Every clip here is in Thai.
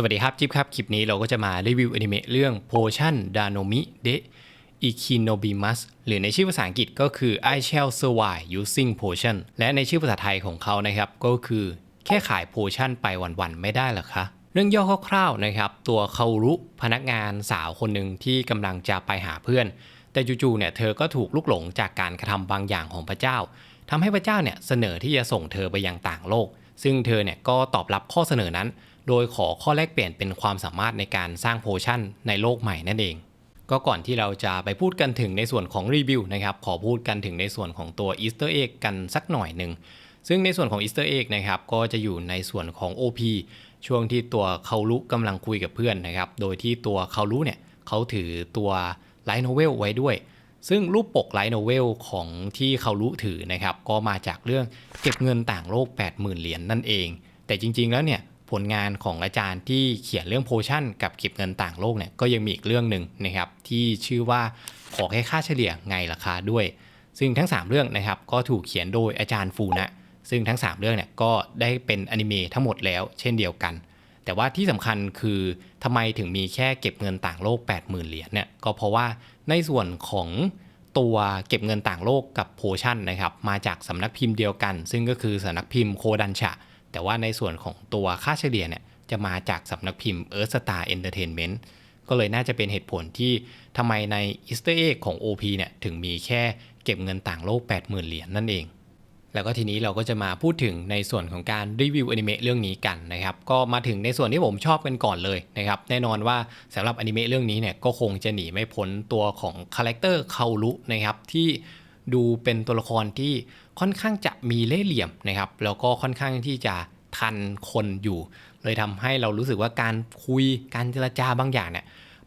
สวัสดีครับ จิ๊บครับ คลิปนี้เราก็จะมารีวิวอนิเมะเรื่อง Potion Danomi de Echinobimus หรือในชื่อภาษาอังกฤษก็คือ I shall survive using potion และในชื่อภาษาไทยของเขานะครับก็คือแค่ขายโพชั่นไปวันๆไม่ได้หรอคะเรื่องย่อคร่าวๆนะครับ ตัวเขารุพนักงานสาวคนหนึ่งที่กำลังจะไปหาเพื่อน แต่จู่ๆเนี่ยเธอก็ถูกลุกหลงจากการกระทำบางอย่างของพระเจ้าทำให้พระเจ้าเนี่ยเสนอที่จะส่งเธอไปยังต่างโลก ซึ่งเธอเนี่ยก็ตอบรับข้อเสนอนั้น โดยขอข้อแลกเปลี่ยนเป็นความสามารถในการสร้างโพชั่นในโลกใหม่นั่นเอง ก็ก่อนที่เราจะไปพูดกันถึงในส่วนของรีวิวนะครับ ขอพูดกันถึงในส่วนของตัว Easter Egg กันสักหน่อยหนึ่ง ซึ่งในส่วนของ Easter Egg นะครับ ก็จะอยู่ในส่วนของ OP ช่วงที่ตัวเขารุกำลังคุยกับเพื่อนนะครับ โดยที่ตัวเขารุเนี่ยเขาถือตัวไลท์โนเวลไว้ด้วย ซึ่งรูปปกไลท์โนเวลของที่เขารุถือนะครับ ก็มาจากเรื่องเก็บเงินต่างโลก 80,000 เหรียญนั่นเอง แต่จริง ๆ แล้วเนี่ย ผลงานของอาจารย์ที่เขียนเรื่องโพชั่น กับเก็บเงินต่างโลกเนี่ยก็ยังมีอีกเรื่องหนึ่งนะครับที่ชื่อว่าขอแค่ค่าเฉลี่ยไงราคาด้วย ซึ่งทั้ง 3 เรื่องนะครับก็ถูกเขียนโดยอาจารย์ฟูนะ ซึ่งทั้ง 3 เรื่องเนี่ยก็ได้เป็นอนิเมะทั้งหมดแล้วเช่นเดียวกัน แต่ว่าที่สำคัญคือทำไมถึงมีแค่เก็บเงินต่างโลก 80,000เหรียญเนี่ยก็เพราะว่าในส่วนของตัวเก็บเงินต่างโลกกับโพชั่นนะครับมาจากสำนักพิมพ์เดียวกัน ซึ่งก็คือสำนักพิมพ์โคดันชะ แต่ว่าในส่วนของตัวค่าเฉลี่ยเนี่ยจะมาจากสำนักพิมพ์ Earth Star Entertainment ก็เลยน่าจะเป็นเหตุผลที่ทำไมใน Easter Egg ของ OP เนี่ยถึงมีแค่เก็บเงินต่างโลก 80,000 เหรียญนั่นเอง แล้วก็ทีนี้เราก็จะมาพูดถึงในส่วนของการรีวิวอนิเมะเรื่องนี้กันนะครับ ก็มาถึงในส่วนที่ผมชอบกันก่อนเลยนะครับ แน่นอนว่าสำหรับอนิเมะเรื่องนี้เนี่ยก็คงจะหนีไม่พ้นตัวของคาแรคเตอร์คารุนะครับที่ ดูเป็นตัวละครที่ค่อนข้างจะมีเล่ห์เหลี่ยมนะครับแล้วก็ค่อนข้างที่จะทันคนอยู่ เลยทำให้เรารู้สึกว่าการคุยการเจรจาบางอย่างเนี่ย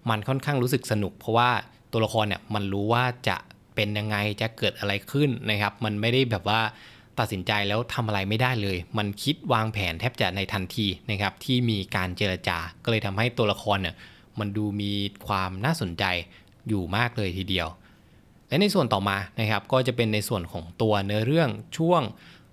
มันค่อนข้างรู้สึกสนุก เพราะว่าตัวละครเนี่ยมันรู้ว่าจะเป็นยังไงจะเกิดอะไรขึ้นนะครับ มันไม่ได้แบบว่าตัดสินใจแล้วทำอะไรไม่ได้เลย มันคิดวางแผนแทบจะในทันทีนะครับที่มีการเจรจา ก็เลยทำให้ตัวละครเนี่ยมันดูมีความน่าสนใจอยู่มากเลยทีเดียว และในส่วนต่อมานะครับก็จะเป็นในส่วนของตัวเนื้อเรื่องช่วง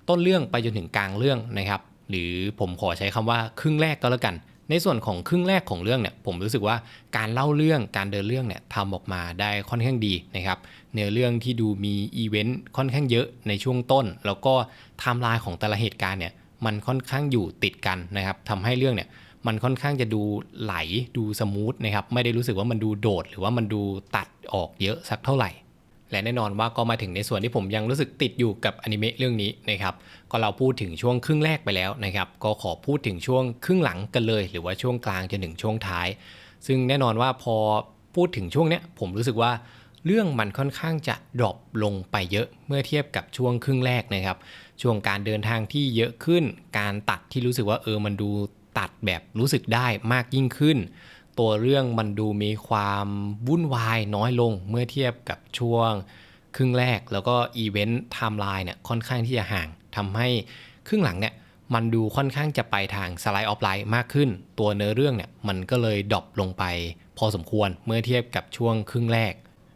ต้นเรื่องไปจนถึงกลางเรื่องนะครับ หรือผมขอใช้คำว่าครึ่งแรกก็แล้วกัน ในส่วนของครึ่งแรกของเรื่องเนี่ยผมรู้สึกว่าการเล่าเรื่องการเดินเรื่องเนี่ยทำออกมาได้ค่อนข้างดีนะครับเนื้อเรื่องที่ดูมีอีเวนต์ค่อนข้างเยอะในช่วงต้น แล้วก็ไทม์ไลน์ของแต่ละเหตุการณ์เนี่ยมันค่อนข้างอยู่ติดกันนะครับทำให้เรื่องเนี่ยมันค่อนข้างจะดูไหลดูสมูทนะครับไม่ได้รู้สึกว่ามันดูโดด หรือว่ามันดูตัดออกเยอะสักเท่าไหร่ และแน่นอนว่าก็มาถึงในส่วนที่ผมยังรู้สึกติดอยู่กับอนิเมะเรื่องนี้นะครับก็เราพูดถึงช่วงครึ่งแรกไปแล้วนะครับก็ขอพูดถึงช่วงครึ่งหลังกันเลย หรือว่าช่วงกลางจนถึงช่วงท้าย ซึ่งแน่นอนว่าพอพูดถึงช่วงเนี้ยผมรู้สึกว่าเรื่องมันค่อนข้างจะดรอปลงไปเยอะเมื่อเทียบกับช่วงครึ่งแรกนะครับ ช่วงการเดินทางที่เยอะขึ้น การตัดที่รู้สึกว่าเออมันดูตัดแบบรู้สึกได้มากยิ่งขึ้น ตัวเรื่องมันดูมีความวุ่นวายน้อยลงเมื่อเทียบกับช่วงครึ่งแรกแล้วก็อีเวนต์ไทม์ไลน์เนี่ยค่อนข้างที่จะห่างทำให้ครึ่งหลังเนี่ยมันดูค่อนข้างจะไปทางสไลด์ออฟไลน์มากขึ้น ตัวเนื้อเรื่องเนี่ยมันก็เลยดรอปลงไป พอสมควรเมื่อเทียบกับช่วงครึ่งแรก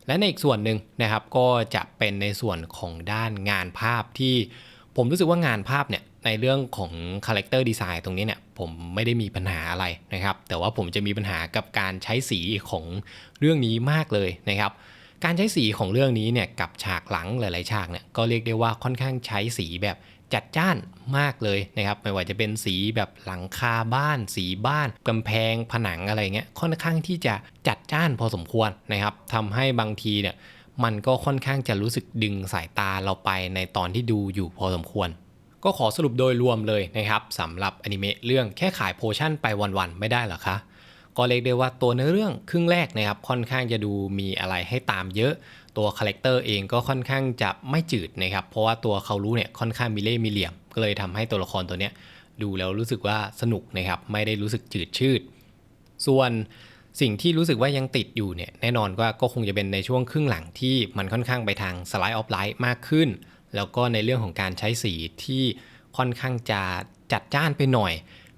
และในอีกส่วนหนึ่งนะครับก็จะเป็นในส่วนของด้านงานภาพที่ ผมรู้สึกว่างานภาพเนี่ย ในเรื่องของคาแรคเตอร์ดีไซน์ตรงนี้เนี่ยผมไม่ได้มีปัญหาอะไรนะครับ แต่ว่าผมจะมีปัญหากับการใช้สีของเรื่องนี้มากเลยนะครับ การใช้สีของเรื่องนี้เนี่ยกับฉากหลังหลาย ๆ ฉากเนี่ยก็เรียกได้ว่าค่อนข้างใช้สีแบบจัดจ้านมากเลยนะครับ ไม่ว่าจะเป็นสีแบบหลังคาบ้าน สีบ้านกำแพงผนังอะไรเงี้ยค่อนข้างที่จะจัดจ้านพอสมควรนะครับทำให้บางทีเนี่ยมันก็ค่อนข้างจะรู้สึกดึงสายตาเราไปในตอนที่ดูอยู่พอสมควร ก็ขอสรุปโดยรวมเลยนะครับสำหรับอนิเมะเรื่องแค่ขายโพชั่นไปวันๆไม่ได้หรอคะก็เรียกได้ว่าตัวเนื้อเรื่องครึ่งแรกนะครับค่อนข้างจะดูมีอะไรให้ตามเยอะ ตัวคาแรคเตอร์เองก็ค่อนข้างจะไม่จืดนะครับเพราะว่าตัวเขารู้เนี่ยค่อนข้างมีเล่ห์มีเหลี่ยม ก็เลยทำให้ตัวละครตัวเนี้ยดูแล้วรู้สึกว่าสนุกนะครับไม่ได้รู้สึกจืดชืด ส่วนสิ่งที่รู้สึกว่ายังติดอยู่เนี่ยแน่นอนว่าก็คงจะเป็นในช่วงครึ่งหลังที่มันค่อนข้างไปทางสไลด์ออฟไลท์มากขึ้น แล้วก็ในเรื่องของการใช้สีที่ค่อนข้างจะจัดจ้านไปหน่อย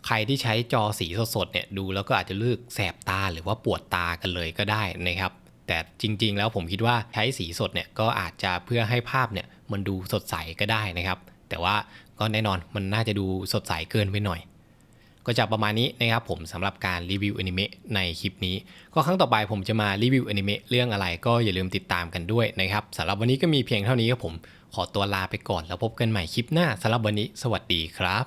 ใครที่ใช้จอสีสดๆเนี่ยดูแล้วก็อาจจะลึกแสบตาหรือว่าปวดตากันเลยก็ได้นะครับ แต่จริงๆแล้วผมคิดว่าใช้สีสดเนี่ยก็อาจจะเพื่อให้ภาพเนี่ยมันดูสดใสก็ได้นะครับ แต่ว่าก็แน่นอนมันน่าจะดูสดใสเกินไปหน่อย ก็จะประมาณนี้นะครับผมสำหรับการรีวิวอนิเมะในคลิปนี้ ก็ครั้งต่อไปผมจะมารีวิวอนิเมะเรื่องอะไรก็อย่าลืมติดตามกันด้วยนะครับสำหรับวันนี้ก็มีเพียงเท่านี้ครับผม ขอตัวลาไปก่อนแล้วพบกันใหม่คลิปหน้าสำหรับวันนี้ สวัสดีครับ